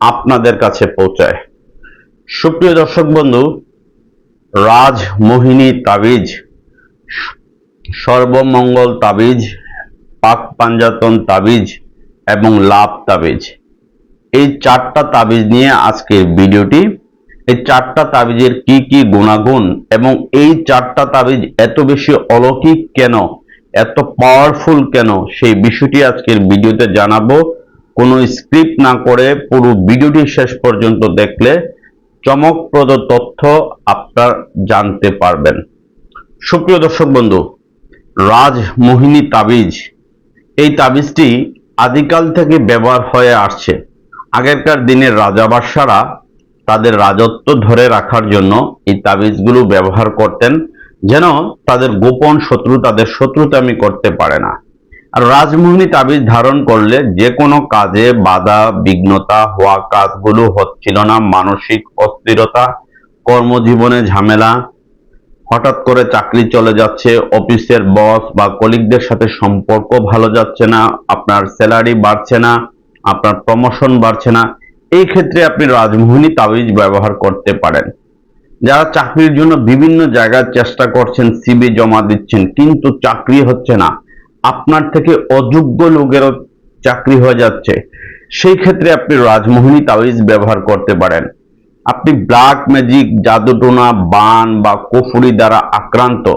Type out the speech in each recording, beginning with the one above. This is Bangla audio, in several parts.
আপনাদের কাছে পৌঁছায়। সুপ্রিয় দর্শক বন্ধু, রাজমোহিনী তাবিজ, সর্বমঙ্গল তাবিজ, পাক পাঞ্জাতন তাবিজ এবং লাভ তাবিজ। এই চারটা তাবিজ নিয়ে আজকের ভিডিওটি। এই চারটা তাবিজের কি কি গুণাগুণ এবং এই চারটা তাবিজ এত বেশি অলৌকিক কেন, এত পাওয়ারফুল কেন, সেই বিষয়টি আজকের ভিডিওতে জানাব। কোনো স্ক্রিপ্ট না করে পুরো ভিডিওটি শেষ পর্যন্ত দেখলে চমকপ্রদ তথ্য আপনার জানতে পারবেন। সুপ্রিয় দর্শক বন্ধু, রাজমোহিনী তাবিজ। এই তাবিজটি আদিকাল থেকে ব্যবহার হয়ে আসছে। আগেরকার দিনের রাজা বাদশারা তাদের রাজত্ব ধরে রাখার জন্য এই তাবিজগুলো ব্যবহার করতেন, যেন তাদের গোপন শত্রু তাদের শত্রুতামি করতে পারে না। রাজমোহিনী তাবিজ ধারণ করলে যে কোনো কাজে বাধা, বিঘ্নতা হওয়া কাজগুলো হচ্ছিল না। মানসিক অস্থিরতা, কর্মজীবনে ঝামেলা, হঠাৎ করে চাকরি চলে যাচ্ছে, অফিসের বস বা কলিগদের সাথে সম্পর্ক ভালো যাচ্ছে না, আপনার স্যালারি বাড়ছে না, আপনার প্রমোশন বাড়ছে না। এই ক্ষেত্রে আপনি রাজমোহিনী তাবিজ ব্যবহার করতে পারেন। যারা চাকরির জন্য বিভিন্ন জায়গায় চেষ্টা করছেন সিবি জমা দিচ্ছেন, কিন্তু চাকরি হচ্ছে না। আপনার থেকে অযোগ্য লোকেরও চাকরি হয়ে যাচ্ছে। সেই ক্ষেত্রে আপনি রাজমোহিনী তাবিজ ব্যবহার করতে পারেন। আপনি ব্ল্যাক ম্যাজিক জাদুটোনা বান বা কুফুরি দ্বারা আক্রান্ত।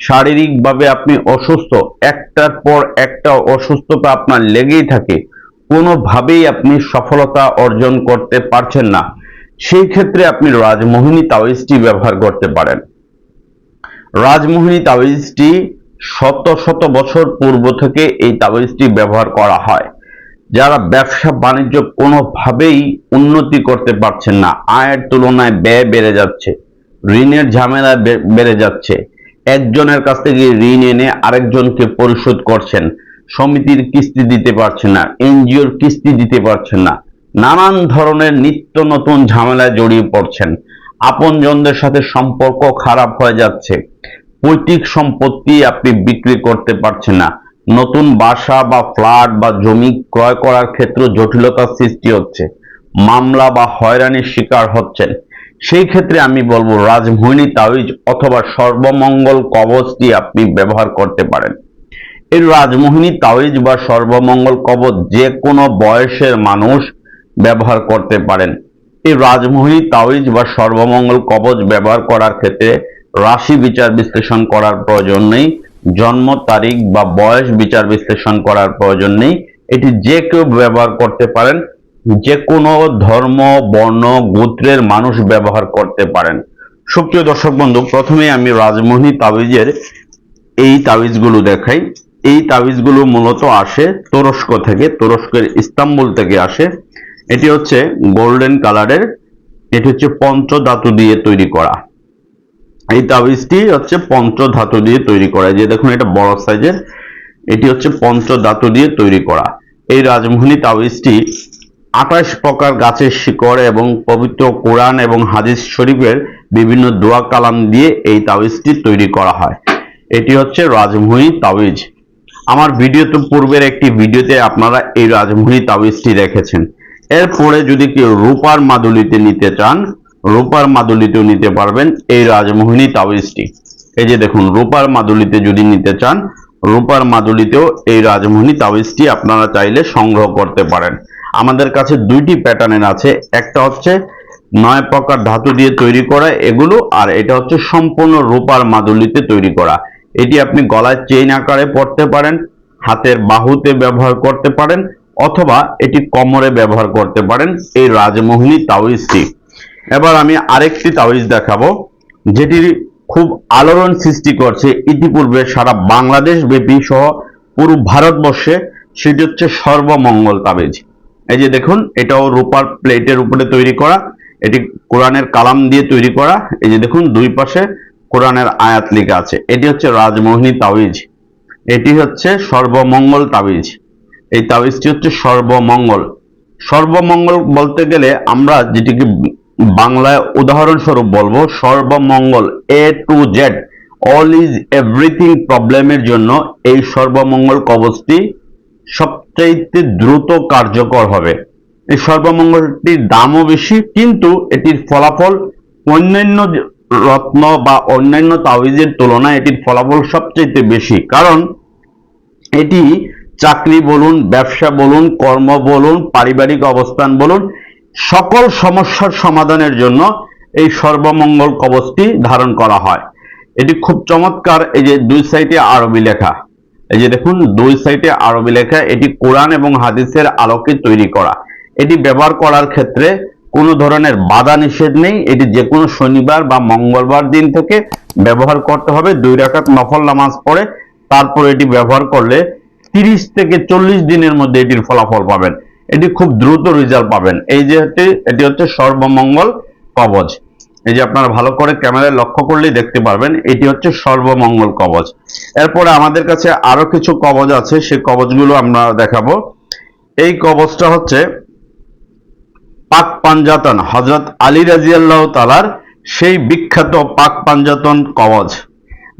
শারীরিকভাবে আপনি অসুস্থ। একটার পর একটা অসুস্থতা আপনার লেগেই থাকে। কোনোভাবেই আপনি সফলতা অর্জন করতে পারছেন না। সেই ক্ষেত্রে আপনি রাজমোহিনী তাবিজটি ব্যবহার করতে পারেন। রাজমোহিনী তাবিজটি শত শত বছর পূর্ব থেকে এই তাবিজটি ব্যবহার করা হয়, যারা ব্যবসা বাণিজ্য কোনোভাবেই উন্নতি করতে পারছেন না। আয়ের তুলনায় ব্যয় বেড়ে যাচ্ছে, ঋণের ঝামেলা বেড়ে যাচ্ছে। একজনের কাছ থেকে ঋণ এনে আরেকজনকে পরিশোধ করছেন, সমিতির কিস্তি দিতে পারছেন না, এনজিওর কিস্তি দিতে পারছেন না। নানান ধরনের নিত্য নতুন ঝামেলায় জড়িয়ে পড়ছেন। আপনজনদের সাথে সম্পর্ক খারাপ হয়ে যাচ্ছে। পৈতৃক সম্পত্তি আপনি বিক্রি করতে পারছেন না। নতুন বাসা বা ফ্ল্যাট বা জমি ক্রয় করার ক্ষেত্রে জটিলতার সৃষ্টি হচ্ছে। মামলা বা হয়রানির শিকার হচ্ছেন। সেই ক্ষেত্রে আমি বলব রাজমোহিনী তাবিজ অথবা সর্বমঙ্গল কবচটি আপনি ব্যবহার করতে পারেন। এই রাজমোহিনী তাবিজ বা সর্বমঙ্গল কবচ যে কোনো বয়সের মানুষ ব্যবহার করতে পারেন। এই রাজমোহিনী তাবিজ বা সর্বমঙ্গল কবচ ব্যবহার করার ক্ষেত্রে রাশি বিচার বিশ্লেষণ করার প্রয়োজন নেই, জন্ম তারিখ বা বয়স বিচার বিশ্লেষণ করার প্রয়োজন নেই। এটি যে কেউ ব্যবহার করতে পারেন, যে কোনো ধর্ম, বর্ণ, গোত্রের মানুষ ব্যবহার করতে পারেন। সুপ্রিয় দর্শক বন্ধু প্রথমে আমি রাজমোহিনী তাবিজের এই তাবিজগুলো দেখাই। এই তাবিজগুলো মূলত আসে তুরস্ক থেকে, তুরস্কের ইস্তাম্বুল থেকে আসে। এটি হচ্ছে গোল্ডেন কালারের, এটি হচ্ছে পঞ্চ ধাতু দিয়ে তৈরি করা। এই তাবিজটি হচ্ছে পঞ্চ ধাতু দিয়ে তৈরি করা। যে দেখুন, এটা বড় সাইজের এটি হচ্ছে পঞ্চ ধাতু দিয়ে তৈরি করা। এই রাজমোহিনী তাবিজটি আঠাশ প্রকার গাছের শিকড় এবং পবিত্র কোরআন এবং হাদিস শরীফের বিভিন্ন দোয়া কালাম দিয়ে এই তাবিজটি তৈরি করা হয়। এটি হচ্ছে রাজমোহিনী তাবিজ। আমার ভিডিও তো পূর্বের একটি ভিডিওতে আপনারা এই রাজমোহিনী তাবিজটি দেখেছেন। এরপরে যদি কেউ রূপার মাদুলিতে নিতে চান রূপার মাদুলিতেও নিতে পারবেন এই রাজমোহিনী তাবিজটি। এই যে দেখুন, রূপার মাদুলিতে যদি নিতে চান, রূপার মাদুলিতেও এই রাজমোহিনী তাবিজটি আপনারা চাইলে সংগ্রহ করতে পারেন। আমাদের কাছে দুইটি প্যাটার্নের আছে, একটা হচ্ছে নয় প্রকার ধাতু দিয়ে তৈরি করা এগুলো, আর এটা হচ্ছে সম্পূর্ণ রূপার মাদুলিতে তৈরি করা। এটি আপনি গলায় চেইন আকারে পড়তে পারেন, হাতের বাহুতে ব্যবহার করতে পারেন, অথবা এটি কোমরে ব্যবহার করতে পারেন এই রাজমোহিনী তাবিজটি। এবার আমি আরেকটি তাবিজ দেখাবো, যেটি খুব আলোড়ন সৃষ্টি করছে ইতিপূর্বে সারা বাংলাদেশ ব্যাপী সহ পুরো ভারতবর্ষে। সেটি হচ্ছে সর্বমঙ্গল তাবিজ। এই যে দেখুন, এটাও রূপার প্লেটের উপরে তৈরি করা, এটি কোরআনের কালাম দিয়ে তৈরি করা। এই যে দেখুন, দুই পাশে কোরআনের আয়াত লেখা আছে। এটি হচ্ছে রাজমোহিনী তাবিজ। এটি হচ্ছে সর্বমঙ্গল তাবিজ। এই তাবিজটি হচ্ছে সর্বমঙ্গল। সর্বমঙ্গল বলতে গেলে আমরা যেটিকে বাংলায় উদাহরণস্বরূপ বলব, Sarbamangal A to Z all is everything প্রবলেমের জন্য এই সর্বমঙ্গল কবচটি সবচাইতে দ্রুত কার্যকর হবে। এই সর্বমঙ্গলটির দামও বেশি, কিন্তু এটির ফলাফল অন্যান্য রত্ন বা অন্যান্য তাবিজের তুলনায় এটির ফলাফল সবচাইতে বেশি। কারণ এটি চাকরি বলুন, ব্যবসা বলুন, কর্ম বলুন, পারিবারিক অবস্থান বলুন সকল সমস্যার সমাধানের জন্য এই সর্বমঙ্গল কবচটি ধারণ করা হয়। এটি খুব চমৎকার, এই যে দুই সাইডে আরবি লেখা। এই যে দেখুন, দুই সাইডে আরবি লেখা, এটি কোরআন এবং হাদিসের আলোকে তৈরি করা। এটি ব্যবহার করার ক্ষেত্রে কোনো ধরনের বাধা নিষেধ নেই, এটি যে কোনো শনিবার বা মঙ্গলবার দিন থেকে ব্যবহার করতে হবে। দুই রাকাত নফল নামাজ পড়ে, তারপর এটি ব্যবহার করলে তিরিশ থেকে চল্লিশ দিনের মধ্যে এটির ফলাফল পাবেন। এটি খুব দ্রুত রেজাল্ট পাবেন। এই যে এটি- হচ্ছে সর্বমঙ্গল কবচ। এই যে আপনারা ভালো করে ক্যামেরায় লক্ষ্য করলেই দেখতে পারবেন, এটি হচ্ছে সর্বমঙ্গল কবচ। এরপরে আমাদের কাছে আরও কিছু কবচ আছে, সেই কবচগুলো আমরা দেখাবো। এই কবচটা হচ্ছে পাক পাঞ্জাতন হজরত আলী রাজিয়াল্লাহ তালার সেই বিখ্যাত পাক পাঞ্জাতন কবচ।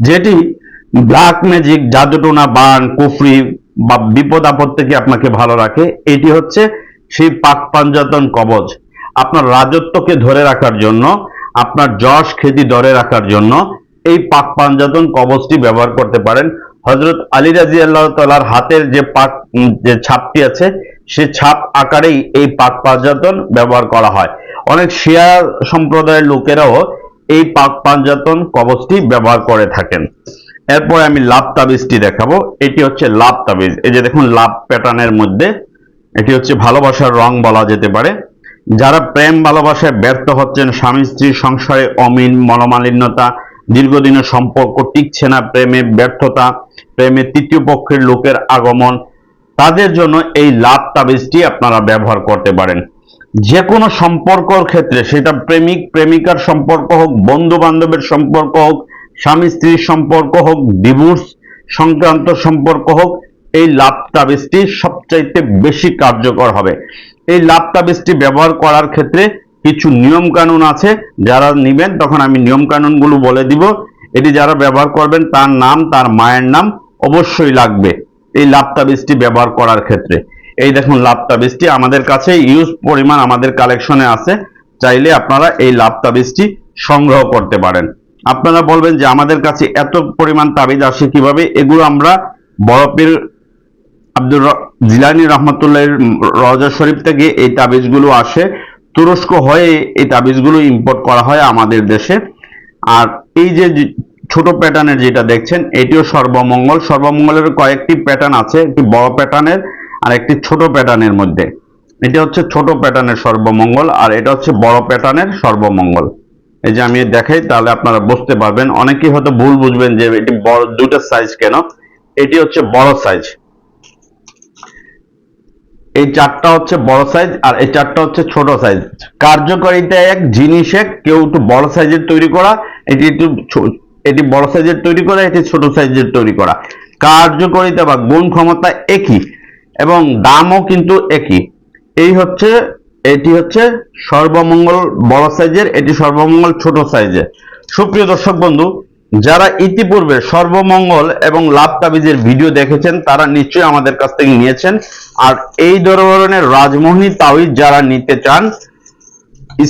যেটি ব্ল্যাক ম্যাজিক, জাদুটোনা, বান, কুফরি বা বিপদ আপদ থেকে আপনাকে ভালো রাখে, এটি হচ্ছে সেই পাক পাঞ্জাতন কবচ আপনার রাজত্বকে ধরে রাখার জন্য, আপনার যশ খ্যাতি ধরে রাখার জন্য এই পাক পাঞ্জাতন কবচটি ব্যবহার করতে পারেন। হজরত আলী রাজি আল্লাহ তালার হাতের যে পাক যে ছাপটি আছে, সে ছাপ আকারেই এই পাক পাঞ্জাতন ব্যবহার করা হয়। অনেক শিয়া সম্প্রদায়ের লোকেরাও এই পাক পাঞ্জাতন কবচটি ব্যবহার করে থাকেন। এরপর আমি লাভ তাবিজটি দেখাবো। এটি হচ্ছে লাভ তাবিজ এই যে দেখুন লাভ প্যাটার্নের মধ্যে এটি হচ্ছে ভালোবাসার রং বলা যেতে পারে। যারা প্রেম ভালোবাসায় ব্যর্থ হচ্ছেন, স্বামী স্ত্রীর সংসারে অমিন, মনোমালিন্যতা, দীর্ঘদিনের সম্পর্ক টিকছে না, প্রেমে ব্যর্থতা, প্রেমে তৃতীয় পক্ষের লোকের আগমন, তাদের জন্য এই লাভ তাবিজটি আপনারা ব্যবহার করতে পারেন। যে কোনো সম্পর্কর ক্ষেত্রে, সেটা প্রেমিক, প্রেমিকার সম্পর্ক হোক বন্ধু বান্ধবের সম্পর্ক হোক স্বামী স্ত্রীর সম্পর্ক হোক ডিভোর্স সংক্রান্ত সম্পর্ক হোক, এই লাভ তাবিজটি সবচাইতে বেশি কার্যকর হবে। এই লাভ তাবিজটি ব্যবহার করার ক্ষেত্রে কিছু নিয়ম কানুন আছে। যারা নিবেন, তখন আমি নিয়ম কানুনগুলো বলে দিব। এটি যারা ব্যবহার করবেন, তার নাম, তার মায়ের নাম অবশ্যই লাগবে এই লাভ তাবিজটি ব্যবহার করার ক্ষেত্রে। এই দেখুন লাভ তাবিজটি আমাদের কাছে ইউজ পরিমাণ আমাদের কালেকশনে আছে। চাইলে আপনারা এই লাভ তাবিজটি সংগ্রহ করতে পারেন। আপনারা বলবেন যে আমাদের কাছে এত পরিমাণ তাবিজ আসে কীভাবে? এগুলো আমরা বরফের আব্দুর জিলানি রহমতুল্লাহ রজা শরীফ থেকে এই তাবিজগুলো আসে। তুরস্ক হয়ে এই তাবিজগুলো ইম্পোর্ট করা হয় আমাদের দেশে। আর এই যে ছোট প্যাটার্নের যেটা দেখছেন, এটিও সর্বমঙ্গল। সর্বমঙ্গলের কয়েকটি প্যাটার্ন আছে, একটি বড় প্যাটার্নের আর একটি ছোট প্যাটার্নের মধ্যে। এটা হচ্ছে ছোট প্যাটার্নের সর্বমঙ্গল আর এটা হচ্ছে বড় প্যাটার্নের সর্বমঙ্গল। এই যে আমি দেখাই, তাহলে আপনারা বুঝতে পারবেন। অনেকেই হয়তো ভুল বুঝবেন যে এটি বড় দুটো সাইজ কেন? এটি হচ্ছে বড় সাইজ এই চারটা হচ্ছে বড় সাইজ আর এই চারটা হচ্ছে ছোট সাইজ কার্যকারিতা এক, জিনিস কেউ একটু বড় সাইজের তৈরি করা, এটি একটু এটি বড় সাইজের তৈরি করা, এটি ছোট সাইজের তৈরি করা। কার্যকারিতা বা গুণ ক্ষমতা একই এবং দামও কিন্তু একই। এই হচ্ছে এটি হচ্ছে সর্বমঙ্গল বড় সাইজের, এটি সর্বমঙ্গল ছোট সাইজের। সুপ্রিয় দর্শক বন্ধু, যারা ইতিপূর্বে সর্বমঙ্গল এবং লাভ তাবিজের ভিডিও দেখেছেন, তারা নিশ্চয়ই আমাদের কাছ থেকে নিয়েছেন। আর এই ধরনের রাজমোহনী তাবিজ যারা নিতে চান,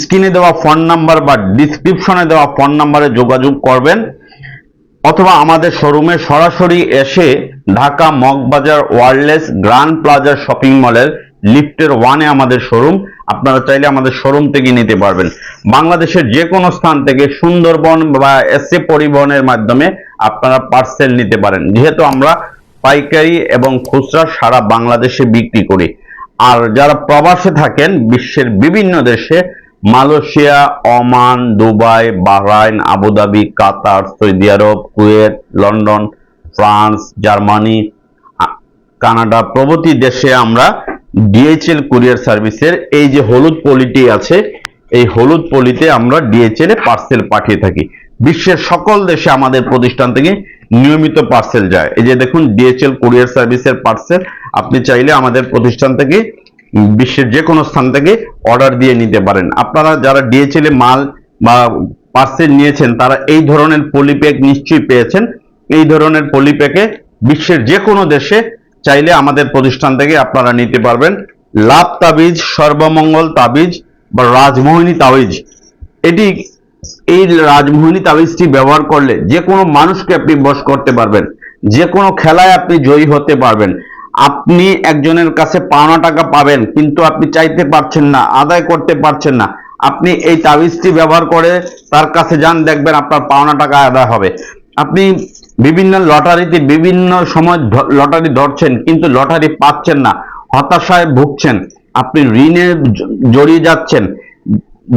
স্ক্রিনে দেওয়া ফোন নাম্বার বা ডিসক্রিপশনে দেওয়া ফোন নাম্বারে যোগাযোগ করবেন, অথবা আমাদের শোরুমে সরাসরি এসে Dhaka Moghbazar wireless grand plaza shopping মলের লিফটের ওয়ানে আমাদের শোরুম, আপনারা চাইলে আমাদের শোরুম থেকে নিতে পারবেন। বাংলাদেশের যে কোনো স্থান থেকে সুন্দরবন বা এসএ পরিবহনের মাধ্যমে আপনারা পার্সেল নিতে পারেন। যেহেতু আমরা পাইকারি এবং খুচরা সারা বাংলাদেশে বিক্রি করি। আর যারা প্রবাসে থাকেন, বিশ্বের বিভিন্ন দেশে, Malaysia, Oman, Dubai, Bahrain, Abu Dhabi, Qatar, Saudi Arab, Kuwait, London, France, Germany Canada প্রভৃতি দেশে আমরা ডিএইচএল কুরিয়ার সার্ভিসের এই যে হলুদ পলিটি আছে, এই হলুদ পলিতে আমরা ডিএইচএল এ পার্সেল পাঠিয়ে থাকি। বিশ্বের সকল দেশে আমাদের প্রতিষ্ঠান থেকে নিয়মিত পার্সেল যায়। এই যে দেখুন ডিএইচএল কুরিয়ার সার্ভিসের পার্সেল আপনি চাইলে আমাদের প্রতিষ্ঠান থেকে, বিশ্বের যে কোনো স্থান থেকে অর্ডার দিয়ে নিতে পারেন। আপনারা যারা ডিএইচএল এ মাল বা পার্সেল নিয়েছেন, তারা এই ধরনের পলিপ্যাক নিশ্চয়ই পেয়েছেন। এই ধরনের পলিপ্যাকে বিশ্বের যে কোনো দেশে চাইলে আমাদের প্রতিষ্ঠান থেকে আপনারা নিতে পারবেন। লাভ তাবিজ, সর্বমঙ্গল তাবিজ বা রাজমোহিনী তাবিজ। এটি এই রাজমোহিনী তাবিজটি ব্যবহার করলে যে কোনো মানুষকে আপনি বশ করতে পারবেন। যে কোনো খেলায় আপনি জয়ী হতে পারবেন। আপনি একজনের কাছে পাওনা টাকা পাবেন, কিন্তু আপনি চাইতে পারছেন না, আদায় করতে পারছেন না। আপনি এই তাবিজটি ব্যবহার করে তার কাছে যান, দেখবেন আপনার পাওনা টাকা আদায় হবে। আপনি বিভিন্ন লটারিতে বিভিন্ন সময় লটারি ধরছেন, কিন্তু লটারি পাচ্ছেন না, হতাশায় ভুগছেন। আপনি ঋণে জড়িয়ে যাচ্ছেন।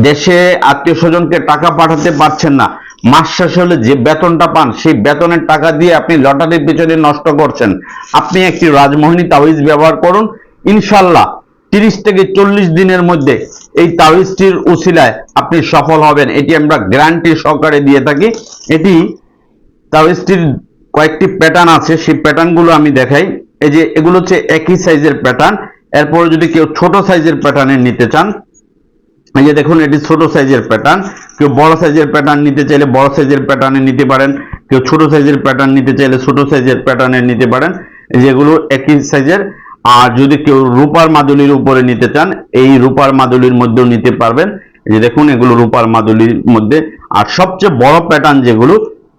দেশে আত্মীয় স্বজনকে টাকা পাঠাতে পারছেন না। মাস শেষ হলে যে বেতনটা পান, সেই বেতনের টাকা দিয়ে আপনি লটারির পিছনে নষ্ট করছেন। আপনি একটি রাজমোহিনী তাবিজ ব্যবহার করুন। ইনশাল্লাহ তিরিশ থেকে চল্লিশ দিনের মধ্যে এই তাবিজটির উসিলায় আপনি সফল হবেন। এটি আমরা গ্যারান্টি সহকারে দিয়ে থাকি। এটি তাবিজটির কয়েকটি প্যাটার্ন আছে, সেই প্যাটার্নগুলো আমি দেখাই। এই যে এগুলো হচ্ছে একই সাইজের প্যাটার্ন এরপরে যদি কেউ ছোট সাইজের প্যাটার্নের নিতে চান, এই যে দেখুন, এটি ছোট সাইজের প্যাটার্ন কেউ বড় সাইজের প্যাটার্ন নিতে চাইলে বড় সাইজের প্যাটার্নে নিতে পারেন। কেউ ছোট সাইজের প্যাটার্ন নিতে চাইলে ছোট সাইজের প্যাটার্নের নিতে পারেন। যেগুলো একই সাইজের আর যদি কেউ রূপার মাদুলির উপরে নিতে চান, এই রূপার মাদুলির মধ্যেও নিতে পারবেন। যে দেখুন, এগুলো রূপার মাদুলির মধ্যে। আর সবচেয়ে বড় প্যাটার্ন যেগুলো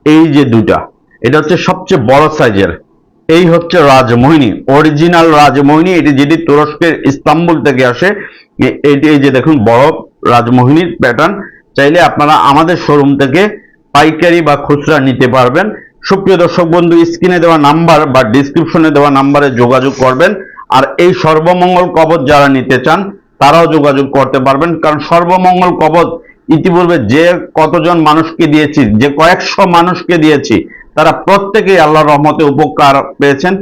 এই যে দুটা এটা হচ্ছে সবচেয়ে বড় সাইজের। এই হচ্ছে রাজমোহিনী অরিজিনাল রাজমোহিনী, এটি যেটি তুরস্কের ইস্তাম্বুল থেকে আসে। এটি এই যে দেখুন, বড় রাজমোহিনীর প্যাটার্ন চাইলে আপনারা আমাদের শোরুম থেকে পাইকারি বা খুচরা নিতে পারবেন। সুপ্রিয় দর্শক বন্ধু স্ক্রিনে দেওয়া নাম্বার বা ডিসক্রিপশনে দেওয়া নাম্বারে যোগাযোগ করবেন। আর এই সর্বমঙ্গল কবচ যারা নিতে চান, তারাও যোগাযোগ করতে পারবেন। কারণ সর্বমঙ্গল কবচ ইতিপূর্বে যে কতজন মানুষকে দিয়েছি, যে কয়েকশো মানুষকে দিয়েছি, তারা প্রত্যেকেই আল্লাহর রহমতে উপকার পেয়েছেন।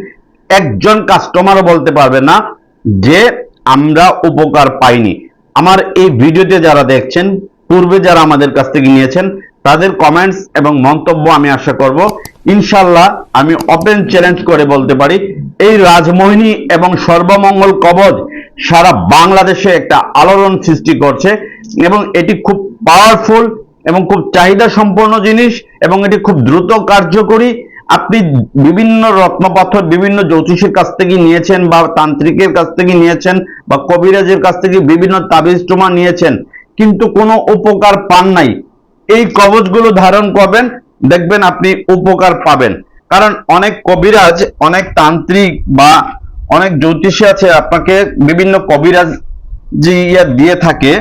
একজন কাস্টমারও বলতে পারবে না যে আমরা উপকার পাইনি। আমার এই ভিডিওতে যারা দেখছেন, পূর্বে যারা আমাদের কাছ থেকে নিয়েছেন, তাদের কমেন্টস এবং মন্তব্য আমি আশা করব ইনশাল্লাহ আমি ওপেন চ্যালেঞ্জ করে বলতে পারি, এই রাজমোহিনী এবং সর্বমঙ্গল কবজ সারা বাংলাদেশে একটা আলোড়ন সৃষ্টি করছে। এবং এটি খুব পাওয়ারফুল এবং খুব চাহিদা সম্পন্ন জিনিস এবং এটি খুব দ্রুত কার্যকরী। আপনি বিভিন্ন রত্নপাথর, বিভিন্ন জ্যোতিষের কাছ থেকে নিয়েছেন বা তান্ত্রিকের কাছ থেকে নিয়েছেন বা কবিরাজের কাছ থেকে বিভিন্ন তাবিজ টোমা নিয়েছেন, কিন্তু কোনো উপকার পান নাই। এই কবচগুলো ধারণ করবেন, দেখবেন আপনি উপকার পাবেন। কারণ অনেক কবিরাজ, অনেক তান্ত্রিক বা অনেক জ্যোতিষী আছে, আপনাকে বিভিন্ন কবিরাজ যে ইয়া দিয়ে থাকে।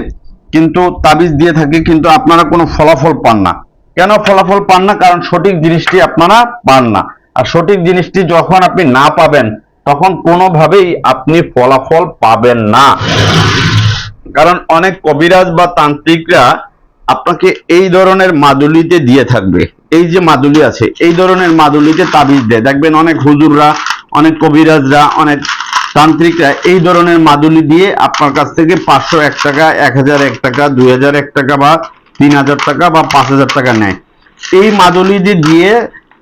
কিন্তু তাবিজ দিয়ে থাকে, কিন্তু আপনারা কোনো ফলাফল পান না। কেন ফলাফল পান না? কারণ সঠিক জিনিসটি আপনারা পান না। আর সঠিক জিনিসটি যখন আপনি না পাবেন, তখন কোনোভাবেই আপনি ফলাফল পাবেন না। কারণ অনেক কবিরাজ বা তান্ত্রিকরা আপনাকে এই ধরনের মাদুলিতে দিয়ে থাকবে। এই যে মাদুলি আছে, এই ধরনের মাদুলিতে তাবিজ দেয়। দেখবেন অনেক হুজুররা, অনেক কবিরাজরা, অনেক তান্ত্রিকরা এই ধরনের মাদুলি দিয়ে আপনার কাছ থেকে পাঁচশো এক টাকা, এক হাজার এক টাকা, দুই হাজার এক টাকা বা তিন হাজার টাকা বা পাঁচ হাজার টাকা নেয়। এই মাদুলি দিয়ে,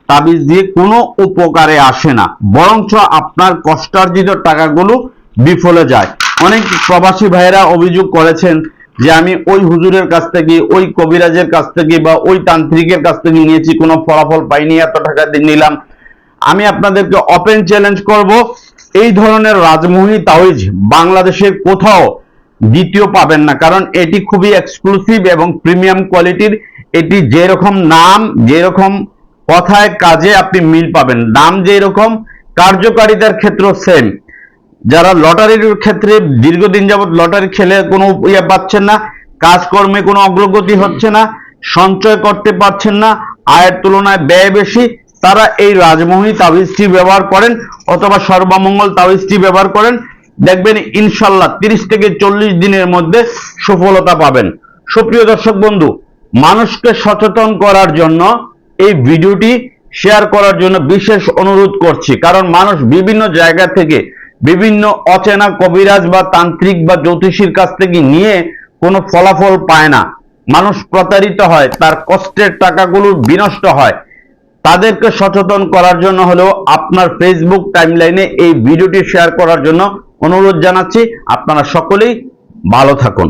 তাবিজ দিয়ে কোনো উপকারে আসে না। বরঞ্চ আপনার কষ্টার্জিত টাকাগুলো বিফলে যায়। অনেক প্রবাসী ভাইয়েরা অভিযোগ করেছেন যে আমি ওই হুজুরের কাছ থেকে, ওই কবিরাজের কাছ থেকে বা ওই তান্ত্রিকের কাছ থেকে নিয়েছি, কোনো ফলাফল পাইনি, এত টাকা দিয়ে নিলাম। আমি আপনাদেরকে ওপেন চ্যালেঞ্জ করব। এই ধরনের রাজমোহী তাওইজ বাংলাদেশের কোথাও দ্বিতীয় পাবেন না, কারণ এটি খুবই এক্সক্লুসিভ এবং প্রিমিয়াম কোয়ালিটির এটি যেরকম নাম, যেরকম কথায়, কাজে আপনি মিল পাবেন। দাম যেরকম, কার্যকারিতার ক্ষেত্র সেম যারা লটারির ক্ষেত্রে দীর্ঘদিন যাবৎ লটারি খেলে কোনো ইয়ে পাচ্ছেন না, কাজকর্মে কোনো অগ্রগতি হচ্ছে না, সঞ্চয় করতে পারছেন না, আয়ের তুলনায় ব্যয় বেশি তারা এই রাজমোহনী তাবিজটি ব্যবহার করেন অথবা সর্বমঙ্গল তাবিজটি ব্যবহার করেন। দেখবেন ইনশাল্লাহ তিরিশ থেকে চল্লিশ দিনের মধ্যে সফলতা পাবেন। সুপ্রিয় দর্শক বন্ধু, মানুষকে সচেতন করার জন্য এই ভিডিওটি শেয়ার করার জন্য বিশেষ অনুরোধ করছি। কারণ মানুষ বিভিন্ন জায়গা থেকে বিভিন্ন অচেনা কবিরাজ বা তান্ত্রিক বা জ্যোতিষীর কাছ থেকে নিয়ে কোনো ফলাফল পায় না। মানুষ প্রতারিত হয়, তার কষ্টের টাকাগুলো বিনষ্ট হয়। তাদেরকে সচেতন করার জন্য হলেও আপনার ফেসবুক টাইমলাইনে এই ভিডিওটি শেয়ার করার জন্য অনুরোধ জানাচ্ছি। আপনারা সকলেই ভালো থাকুন।